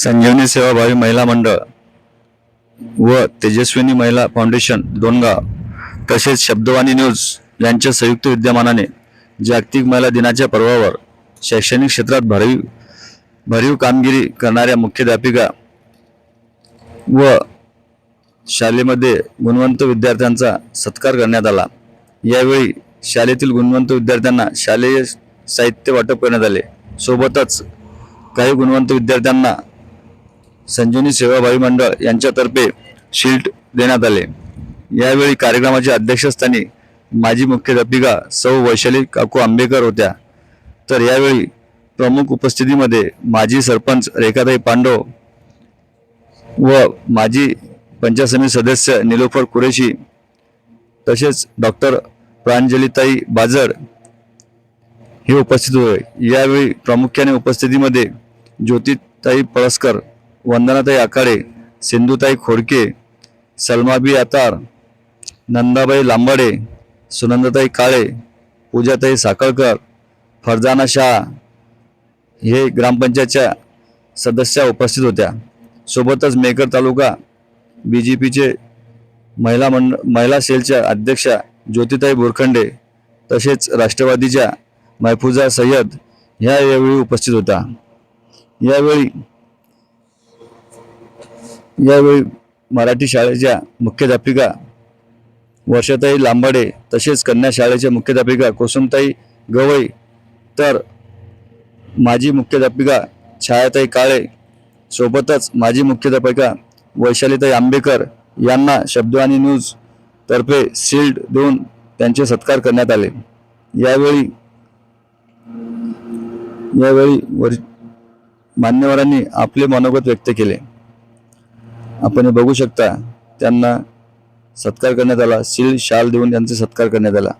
संजीवनी सेवाभावी महिला मंडळ व तेजस्विनी महिला फाउंडेशन दोनगाव तसेच शब्दवाणी न्यूज यांच्या संयुक्त विद्यमानाने जागतिक महिला दिनाच्या पर्वावर शैक्षणिक क्षेत्रात भरीव भरीव कामगिरी करणाऱ्या मुख्याध्यापिका व शालेमध्ये गुणवंत विद्यार्थ्यांचा सत्कार करण्यात आला. यावेळी शाळेतील गुणवंत विद्यार्थ्यांना शालेय साहित्य वाटप करण्यात आले. सोबतच काही गुणवंत विद्यार्थ्यांना संजीवनी सेवाभावी मंडळ यांच्यातर्फे शिल्ट देण्यात आले. यावेळी कार्यक्रमाच्या अध्यक्षस्थानी माजी मुख्याध्यापिका सौ वैशाली काकू आंबेकर होत्या. तर यावेळी प्रमुख उपस्थितीमध्ये माजी सरपंच रेखाताई पांडव व माजी पंचायत समिती सदस्य निलोफर कुरेशी तसेच डॉक्टर प्रांजलीताई बाजड हे उपस्थित होते. यावेळी प्रामुख्याने उपस्थितीमध्ये ज्योतिताई पळसकर वंदनाताई आकाडे सिंधुताई खोडके सलमाबी आतार नंदाबाई लांबाडे सुनंदाताई काळे पूजाताई साखळकर फरजाना शाह हे ग्रामपंचायतच्या सदस्या उपस्थित होत्या. सोबतच मेकर तालुका बी जे पीचे महिला मंड महिला सेलच्या अध्यक्षा ज्योतिताई बोरखंडे तसेच राष्ट्रवादीच्या महफुजा सय्यद ह्या यावेळी उपस्थित होत्या. यावेळी यावेळी मराठी शाळेच्या मुख्याध्यापिका वर्षाताई लांबाडे तसेच कन्या शाळेच्या मुख्याध्यापिका कुसुमताई गवई तर माजी मुख्याध्यापिका छायाताई काळे सोबतच माजी मुख्याध्यापिका वैशालीताई आंबेकर यांना शब्दवाणी न्यूज तर्फे शिल्ड देऊन त्यांचे सत्कार करण्यात आले. यावेळी यावेळी वर मान्यवरांनी आपले मनोगत व्यक्त केले. आपण हे बघू शकता त्यांना सत्कार करण्यात आला सील शाल देऊन त्यांचा सत्कार करण्यात आला.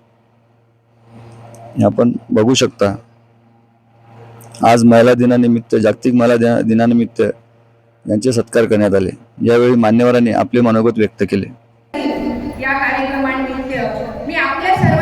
हे आपण बघू शकता. आज महिला दिनानिमित्त जागतिक महिला दिनानिमित्त यांचे सत्कार करण्यात आले. यावेळी मान्यवरांनी आपले मनोगत व्यक्त केले. या कार्यक्रमानिमित्त मी आपल्या सर्व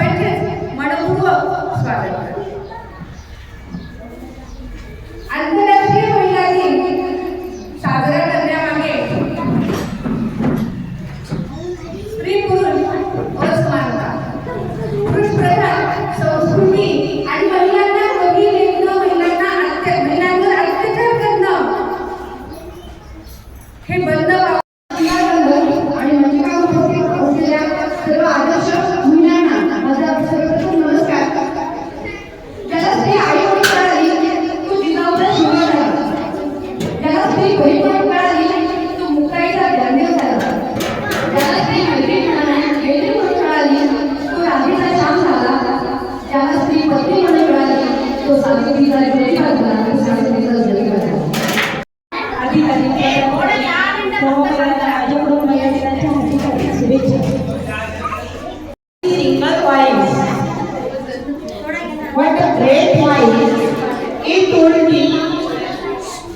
red a great wife. It would be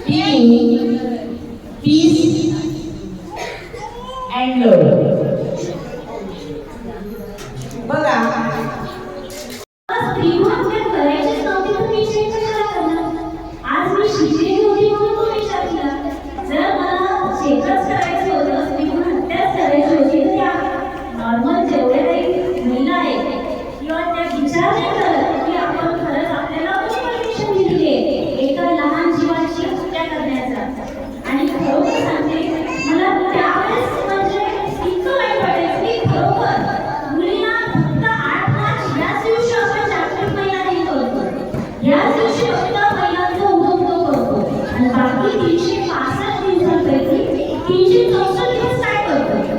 being peace and love. बघा आज मी शिकले तर मी शेत कशाला करणार? आज मी शिकलेली होती म्हणून तो विचार केला. जर मला शेतच करायचं होतं, स्त्री म्हणून हत्याच करायची होती, तर या normal जेवढ्या काही महिला आहेत, किंवा त्या विचार नाही करत की आपण खरंच आपल्याला कोणी permission दिलेली आहे, एका लहान जीवाची हत्या करण्याचा. आणि खरोखर सांगते, मला त्यावेळेस म्हणजे इतकं वाईट वाटायचं की खरोखर मुलींना फक्त आठ मार्च याच दिवशी आपण जागतिक महिला दिन करतो याच दिवशी फक्त महिलांचा उदोउदो करतो आणि बाकी तीनशे पासष्ट दिवसांपैकी तीनशे चौसष्ट दिवस काय करतो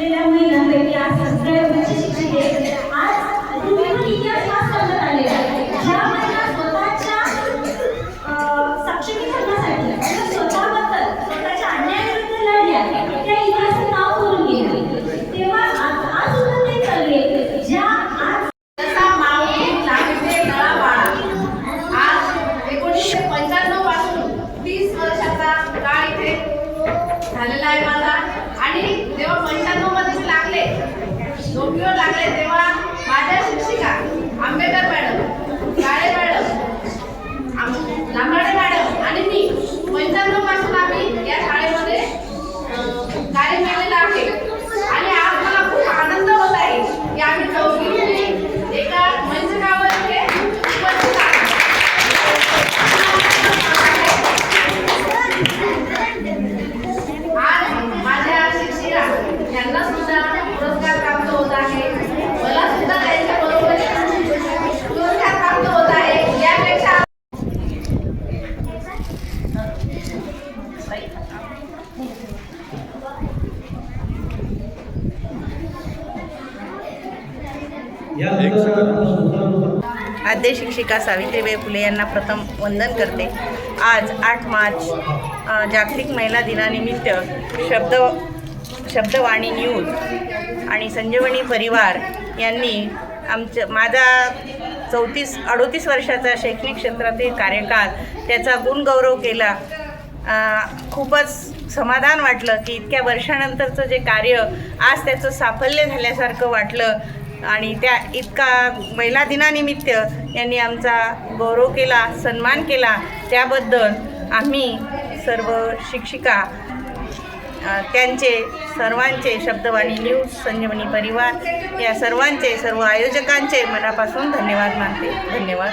असलेल्या महिलांपैकी आज सबस्क्राईबरची आद्य शिक्षिका सावित्रीबाई फुले यांना प्रथम वंदन करते. आज आठ मार्च जागतिक महिला दिनानिमित्त शब्द शब्दवाणी न्यूज आणि संजीवनी परिवार यांनी आमचं माझा चौतीस अडोतीस वर्षाचा शैक्षणिक क्षेत्रातील कार्यकाळ त्याचा गुणगौरव केला. खूपच समाधान वाटलं की इतक्या वर्षानंतरचं जे कार्य आज त्याचं साफल्य झाल्यासारखं वाटलं. आणि त्या इतका महिला दिनानिमित्त यांनी आमचा गौरव केला सन्मान केला. त्याबद्दल आम्ही सर्व शिक्षिका त्यांचे सर्वांचे शब्दवाणी न्यूज संजीवनी परिवार या सर्वांचे सर्व आयोजकांचे मनापासून धन्यवाद मानते. धन्यवाद.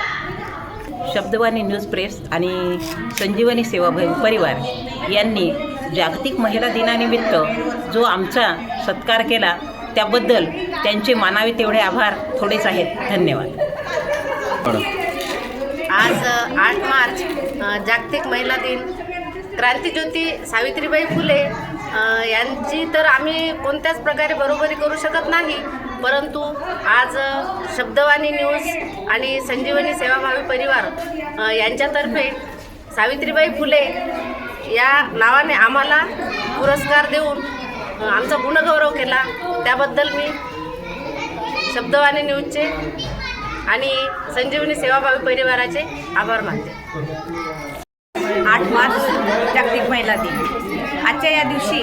शब्दवाणी न्यूज प्रेस आणि संजीवनी सेवा भ- परिवार यांनी जागतिक महिला दिनानिमित्त जो आमचा सत्कार केला त्याबद्दल त्यांचे मानावे तेवढे आभार थोडेच आहेत. धन्यवाद. आज आठ मार्च जागतिक महिला दिन. क्रांतीज्योती सावित्रीबाई फुले यांची तर आम्ही कोणत्याच प्रकारे बरोबरी करू शकत नाही परंतु आज शब्दवाणी न्यूज आणि संजीवनी सेवाभावी परिवार यांच्यातर्फे सावित्रीबाई फुले या नावाने आम्हाला पुरस्कार देऊन आमचा गुणगौरव केला. त्याबद्दल मी शब्दवाणी न्यूजचे आणि संजीवनी सेवाभावी परिवाराचे आभार मानते. आठ मार्च जागतिक महिला दिन. आजच्या या दिवशी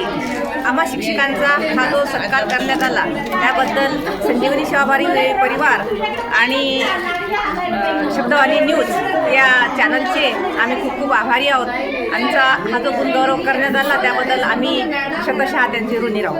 आम्हा शिक्षकांचा हा जो सत्कार करण्यात आला त्याबद्दल संजीवनी सेवाभारी परिवार आणि शब्दवाणी न्यूज या चॅनलचे आम्ही खूप खूप आभारी आहोत. आमचा हा जो गुणगौरव करण्यात आला त्याबद्दल आम्ही शतशः त्यांचे ऋणी राहू.